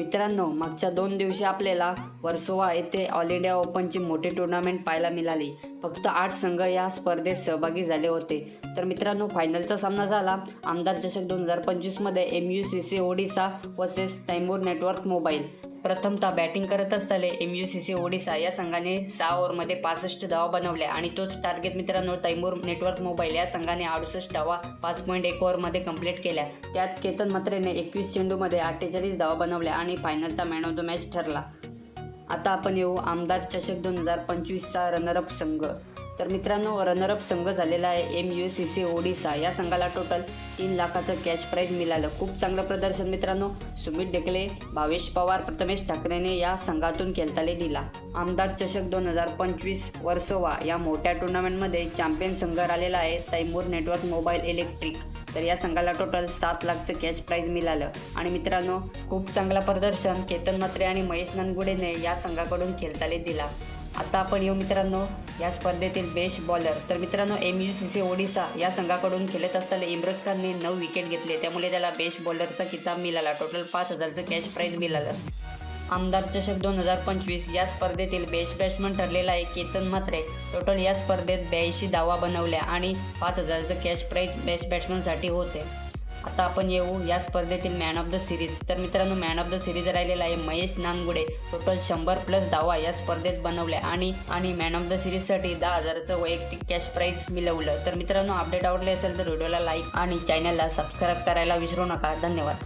मित्रांनो मागच्या दोन दिवशी आपल्याला वर्सोवा येथे ऑल इंडिया ओपनची मोठी टुर्नामेंट पाहायला मिळाली. फक्त आठ संघ या स्पर्धेत सहभागी झाले होते. तर मित्रांनो फायनलचा सामना झाला. आमदार चषक दोन हजार पंचवीसमध्ये M U C C Odisha versus Taimur network mobile प्रथमतः बॅटिंग करत चाले M U C C Odisha या संघाने सहा ओव्हरमध्ये पासष्ट धावा बनवल्या आणि तोच टार्गेट मित्रांनो तैमूर नेटवर्क मोबाईल या संघाने अडुसष्ट धावा पाच पॉईंट एक ओव्हरमध्ये कंप्लीट केल्या. त्यात केतन मत्रेने एकवीस चेंडूमध्ये अठ्ठेचाळीस धावा बनवल्या आणि फायनलचा मॅन ऑफ द मॅच ठरला. आता आपण येऊ आमदार चषक दोन हजार पंचवीसचा रनरअप संघ. तर मित्रांनो रनरअप संघ झालेला आहे M U C C Odisha या संघाला टोटल तीन लाखाचं कॅश प्राईज मिळालं. खूप चांगलं प्रदर्शन मित्रांनो. सुमित डेकले भावेश पवार प्रथमेश ठाकरेने या संघातून खेळताले दिला. आमदार चषक दोन हजार पंचवीस वर्सोवा या मोठ्या टुर्नामेंटमध्ये चॅम्पियन संघ आलेला आहे तैमूर नेटवर्क मोबाईल इलेक्ट्रिक तर या संघाला टोटल सात लाखचं कॅश प्राईज मिळालं. आणि मित्रांनो खूप चांगलं प्रदर्शन केतन मात्रे आणि महेश ननगुडेने या संघाकडून खेळताले दिला. आता आपण येऊ मित्रांनो या स्पर्धेतील बेस्ट बॉलर तर मित्रांनो M U C C Odisha या संघाकडून खेळत असताना इम्रज खानने नऊ विकेट घेतले. त्यामुळे त्याला बेस्ट बॉलरचा किताब मिळाला. टोटल पाच हजारचं कॅश प्राईज मिळालं. आमदार चषक दोन हजार पंचवीस या स्पर्धेतील बेस्ट बॅट्समन ठरलेला आहे केतन म्हात्रे. टोटल या स्पर्धेत ब्याऐंशी धावा बनवल्या आणि पाच हजारचं कॅश प्राईज बेस्ट बॅट्समनसाठी होते. आता आपण येऊ या स्पर्धेतील मॅन ऑफ द सिरीज तर मित्रांनो मॅन ऑफ द सिरीज राहिलेला आहे महेश नानगुडे. टोटल शंभर प्लस धावा या स्पर्धेत बनवल्या आणि आणि मॅन ऑफ द सिरीजसाठी दहा हजाराचं वैयक्तिक कॅश प्राईज मिळवलं. तर मित्रांनो अपडेट आवडले असेल तर व्हिडिओला लाईक आणि चॅनलला सबस्क्राईब करायला विसरू नका. धन्यवाद.